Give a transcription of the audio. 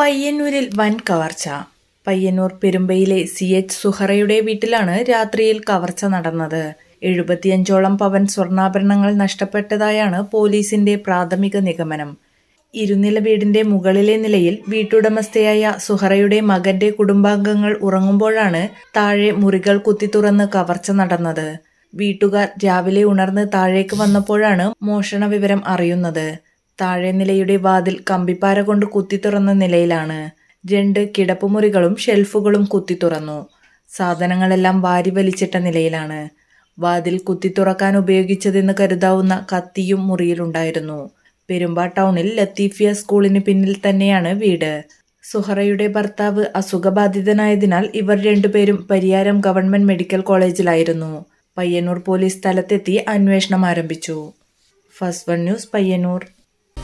പയ്യന്നൂരിൽ വൻ കവർച്ച. പയ്യന്നൂർ പെരുമ്പയിലെ സി എച്ച് സുഹറയുടെ വീട്ടിലാണ് രാത്രിയിൽ കവർച്ച നടന്നത്. എഴുപത്തിയഞ്ചോളം പവൻ സ്വർണാഭരണങ്ങൾ നഷ്ടപ്പെട്ടതായാണ് പോലീസിന്റെ പ്രാഥമിക നിഗമനം. ഇരുനില വീടിന്റെ മുകളിലെ നിലയിൽ വീട്ടുടമസ്ഥയായ സുഹറയുടെ മകന്റെ കുടുംബാംഗങ്ങൾ ഉറങ്ങുമ്പോഴാണ് താഴെ മുറികൾ കുത്തി തുറന്ന് കവർച്ച നടന്നത്. വീട്ടുകാർ രാവിലെ ഉണർന്ന് താഴേക്ക് വന്നപ്പോഴാണ് മോഷണ വിവരം അറിയുന്നത്. താഴെ നിലയുടെ വാതിൽ കമ്പിപ്പാര കൊണ്ട് കുത്തി തുറന്ന നിലയിലാണ്. രണ്ട് കിടപ്പുമുറികളും ഷെൽഫുകളും കുത്തി തുറന്നു. സാധനങ്ങളെല്ലാം വാരി വലിച്ചിട്ട നിലയിലാണ്. വാതിൽ കുത്തി തുറക്കാൻ ഉപയോഗിച്ചതെന്ന് കരുതാവുന്ന കത്തിയും മുറിയിലുണ്ടായിരുന്നു പെരുമ്പാ ടൗണിൽ ലത്തീഫിയ സ്കൂളിന് പിന്നിൽ തന്നെയാണ് വീട്. സുഹറയുടെ ഭർത്താവ് അസുഖബാധിതനായതിനാൽ ഇവർ രണ്ടുപേരും പരിയാരം ഗവൺമെന്റ് മെഡിക്കൽ കോളേജിലായിരുന്നു. പയ്യന്നൂർ പോലീസ് സ്ഥലത്തെത്തി അന്വേഷണം ആരംഭിച്ചു. First one news Payyanur.